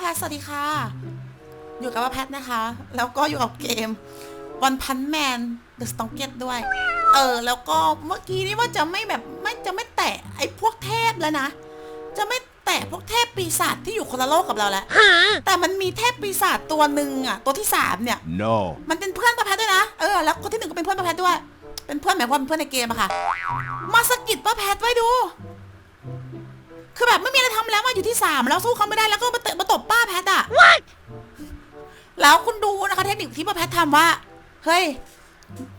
แพทสวัสดีค่ะ อยู่กับป้าแพทนะคะ แล้วก็อยู่กับเกมวันพันแมนเดอะสตองเก็ตด้วย เออ แล้วก็เมื่อกี้นี่ว่าจะไม่แบบไม่จะไม่แตะไอ้พวกเทพแล้วนะ จะไม่แตะพวกเทพปีศาจที่อยู่คนละโลกกับเราแล้ว แต่มันมีเทพปีศาจตัวหนึ่งอะ ตัวที่สามเนี่ย No. มันเป็นเพื่อนป้าแพทด้วยนะ เออ แล้วคนที่หนึ่งก็เป็นเพื่อนป้าแพทด้วย เป็นเพื่อนหมายความเป็นเพื่อนในเกมอะค่ะ มาสะกิดป้าแพทไว้ดู คือแบบไม่มีอะไรทำแล้วมาอยู่ที่สามแล้วสู้เขาไม่ได้แล้วก็มาเตะมาตบป้าแพทอะแล้วคุณดูนะคะเทคนิคที่ป้าแพททำว่า เฮ้ย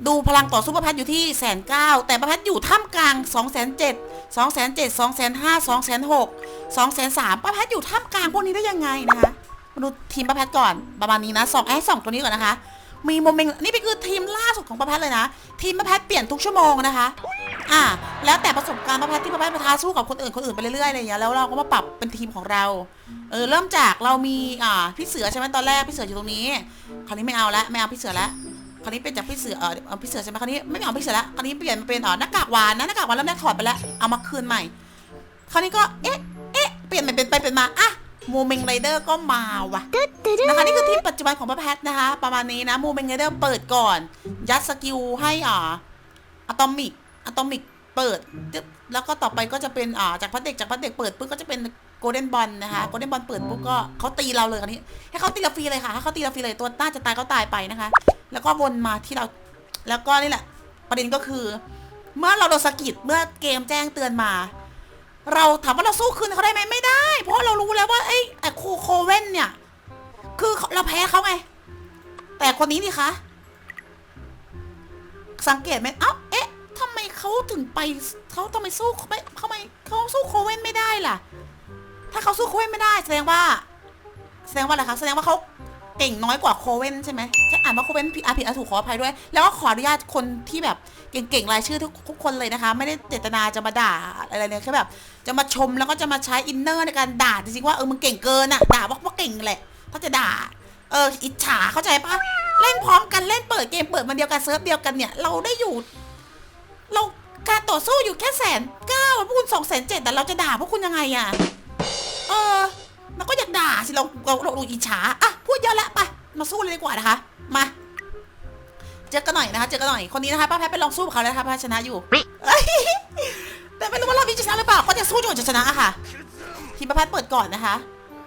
ดูพลังต่อสู้ป้าแพทอยู่ที่แสนเก้าแต่ป้าแพทอยู่ท่ามกลางสองแสนเจ็ดสองแสนเจ็ดสองแสนห้าสองแสนหกสองแสนสามป้าแพทอยู่ท่ามกลางพวกนี้ได้ยังไงนะคะมาดูทีมป้าแพทก่อนประมาณนี้นะสองไอ้สองตัวนี้ก่อนนะคะ มีโมเมนต์นี่เป็นคือทีมล่าสุดของป้าแพทเลยนะ ทีมป้าแพทเปลี่ยนทุกชั่วโมงนะคะ อ่าแล้วแต่ประสบการณ์ป้าแพทที่ป้าแพทมาท้าสู้กับคนอื่นคนอื่นไปเรื่อยๆอะไรอย่างเงี้ยแล้วเราก็มาปรับเป็นทีมของเราเออเริ่มจากเรามีอ่าพี่เสือใช่ไหมตอนแรกพี่เสืออยู่ตรงนี้ คราวนี้ไม่เอาละไม่เอาพี่เสือละคราวนี้เป็นจากพี่เสือเออพี่เสือใช่ไหมคราวนี้ไม่เอาพี่เสือละคราวนี้เปลี่ยนมาเป็นอ๋อหน้ากากหวานนะหน้ากากหวานเริ่มแรกถอดไปแล้วเอามาคืนใหม่ คราวนี้ก็เอ๊ะเอ๊ะเปลี่ยนไปเป็นไปเป็นมาอะโมเมงไรเดอร์ก็มาว่ะนะคะนี่คือทีมปัจจุบันของป้าแพทนะคะ ประมาณนี้นะมูเมงเดอร์เปิดก่อน ยัดสกิลให้อ่าอะตอมิก อะตอมิกเปิดจึ๊บแล้วก็ต่อไปก็จะเป็นอ่าจากพัดเด็กจากพัดเด็กเปิดปุ๊บก็จะเป็นโกลเด้นบอลนะคะโกลเด้นบอลเปิดปุ๊บก็เขาตีเราเลยคราวนี้ให้เขาตีเราฟรีเลยค่ะให้เขาตีเราฟรีเลยตัวต้าจะตายก็ตายไปนะคะ แล้วก็วนมาที่เรา แล้วก็นี่แหละ ประเด็นก็คือ เมื่อเราโดนสะกิดเมื่อเกมแจ้งเตือนมา เราถามว่าเราสู้คืนเขาได้ไหมไม่ได้ เพราะเรารู้แล้วว่าไอ้ไอ้โคโคเว่นเนี่ย คือเราแพ้เขาไงแต่คนนี้นี่คะสังเกตไหมเอ้าเอ๊ะ ทำไมเขาถึงไปเขาทำไมสู้ไม่เขาไม่เขาสู้โคเว่นไม่ได้ล่ะ ถ้าเขาสู้โคเว่นไม่ได้ แสดงว่า แสดงว่าอะไรคะแสดงว่าเขาเก่งน้อยกว่าโคเว่นใช่ไหมใช่อ่านว่าโคเว่นผิดอะผิดอะถูกขออภัยด้วย แล้วก็ขออนุญาตคนที่แบบเก่งๆรายชื่อทุกทุกคนเลยนะคะ ไม่ได้เจตนาจะมาด่าอะไรเลยแค่แบบ จะมาชมแล้วก็จะมาใช้อินเนอร์ในการด่าจริงๆว่าเออมึงเก่งเกินอะด่าว่าว่าเก่งแหละถ้าจะด่า เอออิจฉาเข้าใจปะเล่นพร้อมกันเล่นเปิดเกมเปิดมันเดียวกันเซิร์ฟเดียวกันเนี่ยเราได้อยู่ เราการต่อสู้อยู่แค่แสนเก้าพวกคุณสองแสนเจ็ดแต่เราจะด่าพวกคุณยังไงอะเออเราก็อยากด่าสิเราเราเราอิจฉาอะพูดเยอะล้วไปมาสู้เลยดีกว่านะคะ มาเจอกันหน่อยนะคะเจอกันหน่อยคนนี้นะคะป้าแพทไปลองสู้กับเขาแล้วนะคะป้าแพทชนะอยู่แต่ไม่รู้ว่าเรามีจะชนะหรือเปล่าก็จะสู้จนกว่าจะชนะอะค่ะทีมประพัดเปิดก่อนนะคะ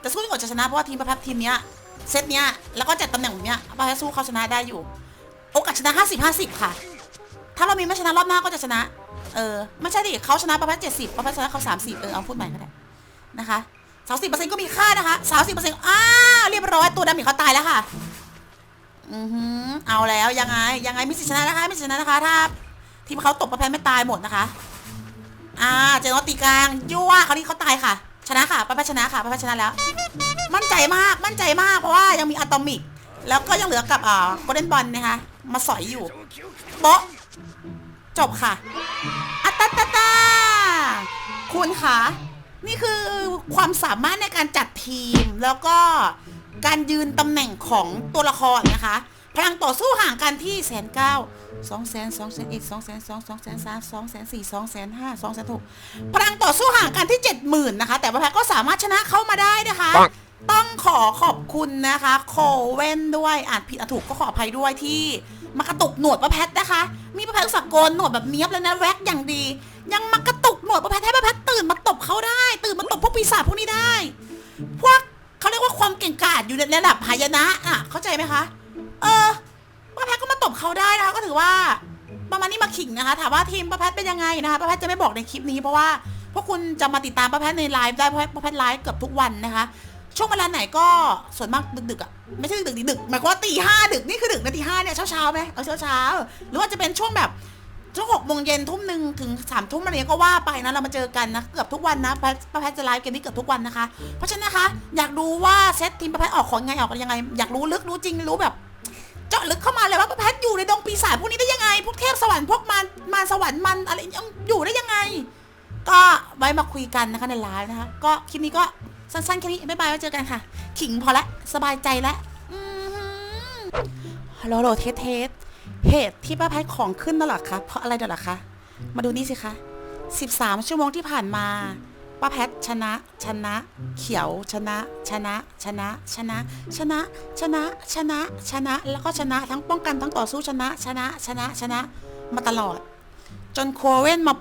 จะสู้จนกว่าจะชนะเพราะว่าทีมประพัดทีมเนี้ยเซตเนี้ยแล้วก็จัดตำแหน่งแบบเนี้ยประพัดสู้เขาชนะได้อยู่ โอกาสชนะ 50 50 ค่ะ ถ้าเรามีไม่ชนะรอบหน้าก็จะชนะ เออไม่ใช่ดิเขาชนะประพัด70ประพัดชนะเขา30เออเอาพูดใหม่ก็ได้นะคะ30%ก็มีค่านะคะ30%อ้าเรียบร้อยตัวดำหมีเขาตายแล้วค่ะ อือหือเอาแล้วยังไงยังไงมิสิชนะนะคะมิสิชนะนะคะ ถ้า ทีมเขาตบประแพนไม่ตายหมดนะคะ อ่าเจอโนตีกลางยั่วเขาที่เขาตายค่ะ ชนะค่ะป้าแพทชนะค่ะป้าแพทชนะแล้ว มั่นใจมากมั่นใจมากเพราะว่ายังมีอะตอมิก แล้วก็ยังเหลือกับอ่าโกลเด้นบอลนะคะมาสอยอยู่โป๊ะ จบค่ะอัตตาตาตาคุณคะนี่คือความสามารถในการจัดทีมแล้วก็การยืนตำแหน่งของตัวละครนะคะ พลังต่อสู้ห่างกันที่แสนเก้าสองแสนสองแสนเอ็ดสองแสนสองสองแสนสามสองแสนสี่สองแสนห้าสองแสนหกพลังต่อสู้ห่างกันที่เจ็ดหมื่นนะคะ แต่ว่าแพทก็สามารถชนะเข้ามาได้นะคะ ต้องขอขอบคุณนะคะ โคเว่นด้วย อ่านผิดอ่านถูกก็ขออภัยด้วยที่ มากระตุกหนวดป้าแพทนะคะ มีป้าแพทสักกนหนวดแบบเนี้ยบเลยนะแว็กอย่างดี ยังมากระตุกหนวดป้าแพทให้ป้าแพทตื่นมาตบเขาได้ ตื่นมาตบพวกปีศาจพวกนี้ได้ พวกเขาเรียกว่าความเก่งกาจอยู่ในระดับหายนะอะเข้าใจไหมคะ เออป้าแพทก็มาตบเขาได้นะคะก็ถือว่าประมาณนี้มาขิงนะคะ ถามว่าทีมป้าแพทเป็นยังไงนะคะป้าแพทจะไม่บอกในคลิปนี้เพราะว่าพวกคุณจะมาติดตามป้าแพทในไลฟ์ได้เพราะป้าแพทไลฟ์เกือบทุกวันนะคะ ช่วงเวลาไหนก็ส่วนมากดึกๆอะไม่ใช่ดึกๆดึกหมายความว่าตีห้าดึกนี่คือดึกนะตีห้าเนี่ยเช้าเช้าไหมเออเช้าเช้าหรือว่าจะเป็นช่วงแบบช่วงหกโมงเย็นทุ่มหนึ่งถึงสามทุ่มอะไรเงี้ยก็ว่าไปนะเรามาเจอกันนะเกือบทุกวันนะป้าแพทจะไลฟ์เกมนี้เกือบทุกวันนะคะ เพราะฉะนั้นนะคะ อยากดูว่าเซตทีมป้าแพทออกของยังไงออกยังไง อยากรู้ลึกรู้จริงรู้แบบเจาะลึกเข้ามาเลยว่าป้าแพทอยู่ในดงปีศาจพวกนี้ได้ยังไง พวกเทพสวรรค์พวกมารมารสวรรค์มันอะไรยังอยู่ได้ยังไง ก็ไว้มาคุยกันนะคะในไลฟ์นะคะ ก็คลิปนี้ก็ สั้นๆแค่นี้บ๊ายบายไว้เจอกันค่ะ ขิงพอละสบายใจแล้วฮัลโหลเทสเทสเหตุที่ป้าแพทของขึ้นน่ะเหรอคะเพราะอะไรน่ะเหรอคะมาดูนี่สิคะ13 ชั่วโมงที่ผ่านมาป้าแพทชนะ ชนะ เขียวชนะ ชนะ ชนะ ชนะ ชนะ ชนะ ชนะ ชนะ แล้วก็ชนะทั้งป้องกันทั้งต่อสู้ชนะ ชนะ ชนะ ชนะ มาตลอด จนโคเว่นมา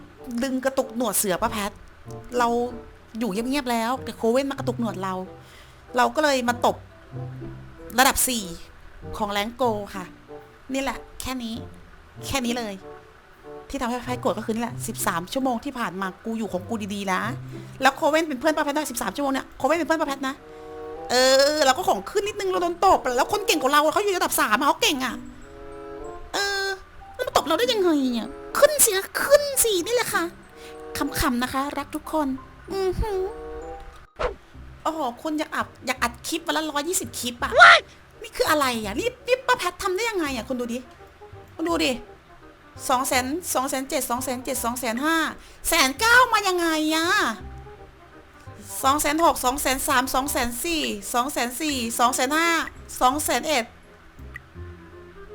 ดึงกระตุกหนวดเสือป้าแพท เรา อยู่เงียบๆแล้วแต่โคเว่นมากระตุกหนวดเรา เราก็เลยมาตบระดับ 4 ของแรงโกค่ะ นี่แหละ แค่นี้ แค่นี้เลย ที่ทำให้ป้าแพทโกรธก็คือนี่แหละ 13 ชั่วโมงที่ผ่านมากูอยู่ของกูดีๆนะแล้วโคเว่นเป็นเพื่อนป้าแพทได้13 ชั่วโมงเนี่ยโคเว่นเป็นเพื่อนป้าแพทนะเออเราก็ของขึ้นนิดนึงเราโดนตบแล้วคนเก่งกว่าเราเขาอยู่ระดับสามเขาเก่งอะเออแล้วมาตบเราได้ยังไงอะขึ้นสิคะขึ้นสินี่แหละค่ะขำๆนะคะ รักทุกคน อือหือโอ้โหคุณอยากอัดอยากอัดคลิปวันละร้อยยี่สิบคลิปอะนี่คืออะไรอะนี่นี่ป้าแพททำได้ยังไงอะคุณดูดิคุณดูดิสองแสนสองแสนเจ็ดสองแสนเจ็ดสองแสนห้าแสนเก้ามายังไงอะสองแสนหกสองแสนสามสองแสนสี่สองแสนสี่สองแสนห้าสองแสนเอ็ด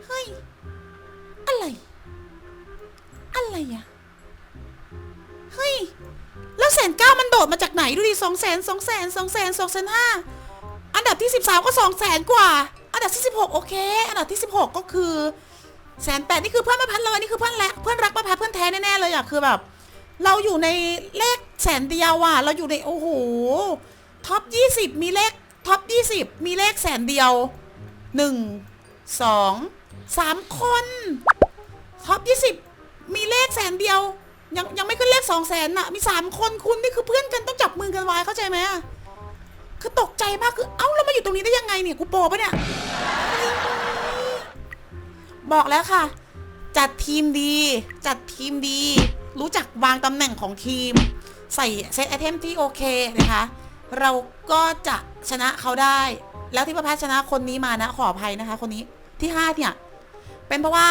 เฮ้ย อะไร อะไรอะเฮ้ย แล้วแสนเก้ามัน โดดมาจากไหนดูดิสองแสนสองแสนสองแสนสองแสนห้าอันดับที่สิบสามก็สองแสนกว่า อันดับที่สิบหกโอเค อันดับที่สิบหกก็คือแสนแปดนี่คือเพื่อนมาพันเลยนี่คือเพื่อนแรกเพื่อนรักมาพันเพื่อนแท้แน่ๆเลยอะคือแบบ เราอยู่ในเลขแสนเดียวอะเราอยู่ในโอ้โหท็อปยี่สิบมีเลขท็อปยี่สิบมีเลขแสนเดียวหนึ่งสองสามคนท็อปยี่สิบมีเลขแสนเดียว ยังยังไม่ขึ้นเลขสองแสนน่ะ มีสามคนคุณนี่คือเพื่อนกันต้องจับมือกันไว้เข้าใจไหมอะคือตกใจมากคือเอ้าเรามาอยู่ตรงนี้ได้ยังไงเนี่ยกูโปปะเนี่ย บอกแล้วค่ะ จัดทีมดี จัดทีมดี รู้จักวางตำแหน่งของทีม ใส่เซตไอเทมที่โอเคนะคะ เราก็จะชนะเขาได้ แล้วที่ป้าแพทชนะคนนี้มานะขออภัยนะคะ คนนี้ที่ห้าเนี่ย เป็นเพราะว่า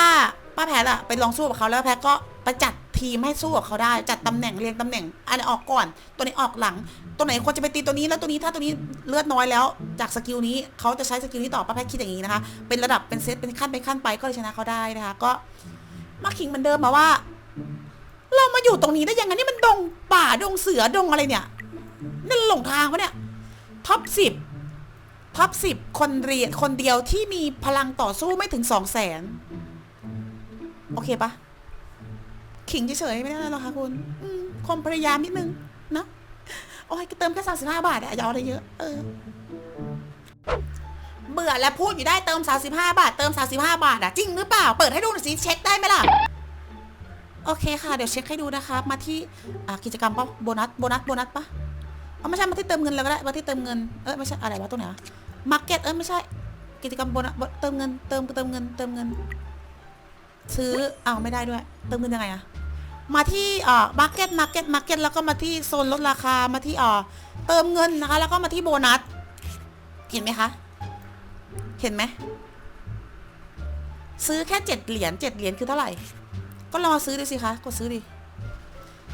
ป้าแพทอะไปลองสู้กับเขาแล้วแพทก็ไปจัด ทีมให้สู้กับเขาได้ จัดตำแหน่งเรียงตำแหน่งอันไหนออกก่อน ตัวไหนออกหลัง ตัวไหนควรจะไปตีตัวนี้แล้วตัวนี้ถ้าตัวนี้เลือดน้อยแล้ว จากสกิลนี้เขาจะใช้สกิลนี้ต่อป้าแพทคิดอย่างนี้นะคะ เป็นระดับเป็นเซตเป็นขั้นเป็นขั้นไปก็เลยชนะเขาได้นะคะ ก็มาขิงเหมือนเดิมมาว่า เรามาอยู่ตรงนี้ได้ยังไงนี่มันดงป่าดงเสือดงอะไรเนี่ยนี่หลงทางปะเนี่ยท็อปสิบท็อปสิบคนเรียนคนเดียวที่มีพลังต่อสู้ไม่ถึงสองแสนโอเคปะ ขิงเฉยๆไม่ได้หรอกค่ะคุณความพยายามนิดนึงนะโอ้ยเติมแค่สามสิบห้าบาทอะยาเอาอะไรเยอะเออเบื่อแล้วพูดอยู่ได้เติมสามสิบห้าบาท เติมสามสิบห้าบาทอะจริงหรือเปล่า เปิดให้ดูหน่อยสิเช็คได้ไหมล่ะโอเคค่ะ เดี๋ยวเช็คให้ดูนะคะมาที่อ่ากิจกรรมปะโบนัสโบนัสโบนัสปะเอาไม่ใช่มาที่เติมเงินเลยก็ได้มาที่เติมเงินเอ้ยไม่ใช่อะไรวะตรงไหนวะมาร์เก็ตเอ้ยไม่ใช่ กิจกรรมโบนัสเติมเงินเติมเติมเงินเติมเงิน ซื้ออ้าวไม่ได้ด้วย เติมเงินยังไงอะมาที่อ่ามาร์เก็ตมาร์เก็ตมาร์เก็ตแล้วก็มาที่โซนลดราคามาที่อ่าเติมเงินนะคะ แล้วก็มาที่โบนัส เห็นไหมคะ เห็นไหมซื้อแค่เจ็ดเหรียญเจ็ดเหรียญคือเท่าไหร่ ก็รอซื้อดูสิคะกดซื้อดิ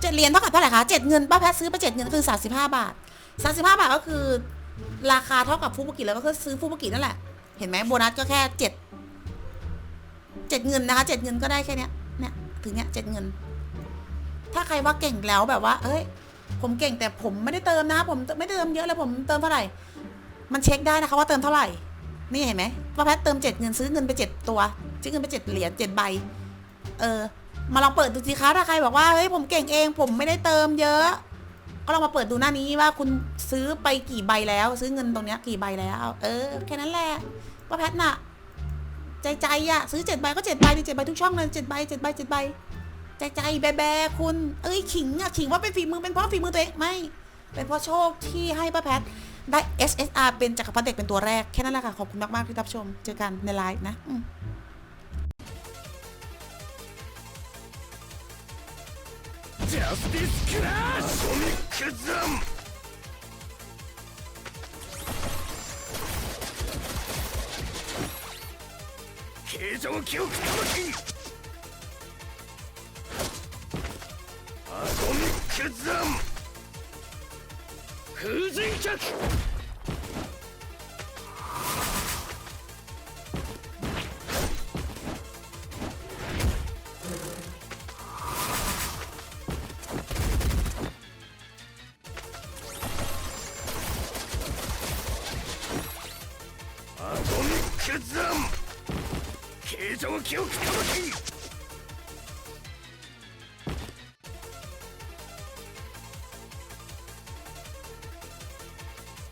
เจ็ดเหรียญเท่ากับเท่าไหร่คะเจ็ดเงินป้าแพทซื้อไปเจ็ดเงินคือสามสิบห้าบาทสามสิบห้าบาทก็คือ ราคาเท่ากับฟูบุกิแล้วก็คือซื้อฟูบุกินั่นแหละ เห็นไหมโบนัสก็แค่เจ็ด เจ็ดเงินนะคะเจ็ดเงินก็ได้แค่เนี้ยเนี่ยถึงเนี้ยเจ็ดเงิน ถ้าใครว่าเก่งแล้วแบบว่า เอ้ย ผมเก่งแต่ผมไม่ได้เติมนะผมไม่ได้เติมเยอะแล้วผมเติมเท่าไหร่ มันเช็คได้นะคะว่าเติมเท่าไหร่ นี่เห็นไหมป้าแพทเติมเจ็ดเงินซื้อเงินไปเจ็ดตัวซื้อเงินไปเจ็ดเหรียญเจ็ดใบ เออ มาลองเปิดดูสิคะถ้าใครบอกว่าเฮ้ยผมเก่งเอง ผมไม่ได้เติมเยอะ ก็ลองมาเปิดดูหน้านี้ว่าคุณซื้อไปกี่ใบแล้ว ซื้อเงินตรงเนี้ยกี่ใบแล้ว เออแค่นั้นแหละป้าแพทน่ะ ใจใจอะซื้อเจ็ดใบก็เจ็ดใบดิเจ็ดใบทุกช่องเลยเจ็ดใบเจ็ดใบเจ็ดใบใจใจแบแบคุณเอ้ยขิงอะขิงว่าเป็นฝีมือเป็นเพราะฝีมือตัวเองไม่เป็นเพราะโชคที่ให้ป้าแพทได้ SSR เป็นจักรพรรดิเด็กเป็นตัวแรก แค่นั้นแหละค่ะ ขอบคุณมาก ๆ ที่รับชม เจอกันในไลฟ์นะอืมジャ形状記憶たきアトミックザン風神脚アトミックザン平常記憶たたき